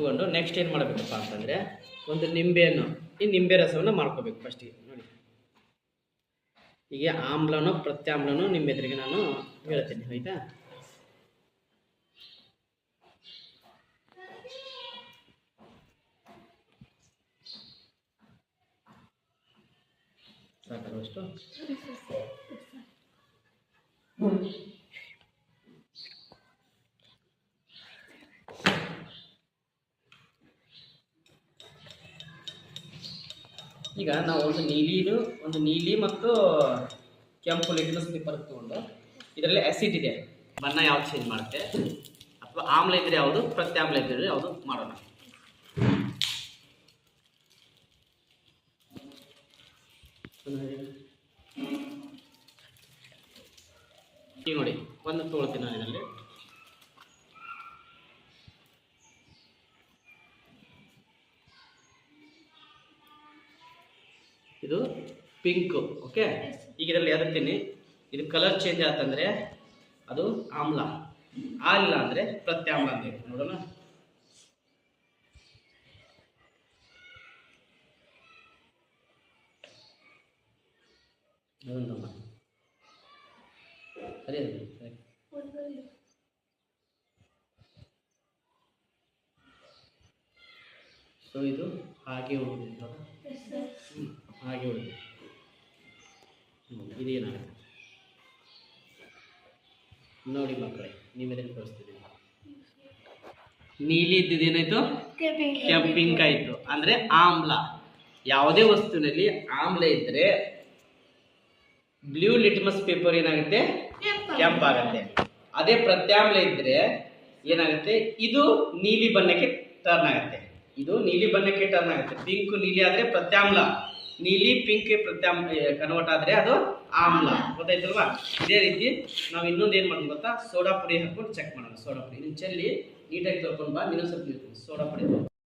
ಇಟ್ಕೊಂಡು ನೆಕ್ಸ್ಟ್ ಏನು ಮಾಡಬೇಕಪ್ಪ ಅಂತಂದರೆ ಒಂದು ನಿಂಬೆಯನ್ನು, ಈ ನಿಂಬೆ ರಸವನ್ನು ಮಾಡ್ಕೋಬೇಕು ಫಸ್ಟಿಗೆ ನೋಡಿ. ಹೀಗೆ ಆಮ್ಲನೋ ಪ್ರತ್ಯಾಮ್ಲನೋ ನಿಮ್ಮ ಎದುರಿಗೆ ನಾನು ಹೇಳ್ತೀನಿ, ಆಯಿತಾ? ಸಾಕಷ್ಟು ಈಗ ನಾವು ಒಂದು ನೀಲಿದು, ಒಂದು ನೀಲಿ ಮತ್ತು ಕೆಂಪು ಲಿಟ್ಮಸ್ ಪೇಪರ್ ತಗೊಂಡು ಇದರಲ್ಲಿ ಆಸಿಡ್ ಇದೆ. ಬಣ್ಣ ಯಾವ್ದು ಚೇಂಜ್ ಮಾಡುತ್ತೆ? ಅಥವಾ ಆಮ್ಲ ಇದ್ರೆ ಯಾವುದು? ಪ್ರತ್ಯಾಮ್ಲ ಇದ್ರೆ ಯಾವುದು? ಮಾಡೋಣ. ನೋಡಿ, ಒಂದು ತೊಗೊಳ್ತೀನಿ ನಾನು ಇದರಲ್ಲಿ. ಇದು ಪಿಂಕ್ ಓಕೆ ಈಗ ಇದರಲ್ಲಿ ಎದುರ್ತೀನಿ ಇದು ಕಲರ್ ಚೇಂಜ್ ಆತಂದ್ರೆ ಅದು ಆಮ್ಲ. ಆಗಿಲ್ಲ ಅಂದರೆ ಪ್ರತ್ಯಾಮ್ಲ ಅಂತ ನೋಡೋಣ. ಸರಿ ಸೊ ಇದು ಹಾಗೆ ಹ್ಮ್, ಹಾಗೆ ಉಳಿದಿದೆ ಹ್ಮ್, ಇದೇನಾಗುತ್ತೆ? ನೋಡಿ ಮಕ್ಕಳೇ ನೀವೇನು ತೋರಿಸ್ತಿದ್ದೀನಿ. ನೀಲಿ ಇದ್ದಿದ್ದು ಏನಾಯ್ತು? ಕೆಂಪಿಂಕ್ ಆಯ್ತು ಅಂದ್ರೆ ಆಮ್ಲ. ಯಾವುದೇ ವಸ್ತುವಿನಲ್ಲಿ ಆಮ್ಲ ಇದ್ರೆ ಬ್ಲೂ ಲಿಟ್ಮಸ್ ಪೇಪರ್ ಏನಾಗುತ್ತೆ? ಕೆಂಪಾಗತ್ತೆ. ಅದೇ ಪ್ರತ್ಯಾಮ್ಲ ಇದ್ರೆ ಏನಾಗುತ್ತೆ? ಇದು ನೀಲಿ ಬಣ್ಣಕ್ಕೆ ಟರ್ನ್ ಆಗುತ್ತೆ. ಇದು ನೀಲಿ ಬಣ್ಣಕ್ಕೆ ಟರ್ನ್ ಆಗುತ್ತೆ. ಪಿಂಕ್ ನೀಲಿ ಆದ್ರೆ ಪ್ರತ್ಯಾಮ್ಲ. ನೀಲಿ ಪಿಂಕ್ ಪ್ರತ್ಯಾಮ್ ಕನ್ವರ್ಟ್ ಆದ್ರೆ ಅದು ಆಮ್ಲ. ಗೊತ್ತಾಯ್ತಲ್ವಾ? ಇದೇ ರೀತಿ ನಾವು ಇನ್ನೊಂದು ಏನು ಮಾಡೋಣ ಗೊತ್ತಾ? ಸೋಡಾ ಪುಡಿ ಹಾಕ್ಕೊಂಡು ಚೆಕ್ ಮಾಡೋಣ. ಸೋಡಾ ಪುಡಿ. ಚೆಲ್ಲಿ ನೀಟಾಗಿ ತೊಳ್ಕೊಂಡು ಬಾ ಇನ್ನೊಂದು ಸ್ವಲ್ಪ ಸೋಡಾ ಪುಡಿ.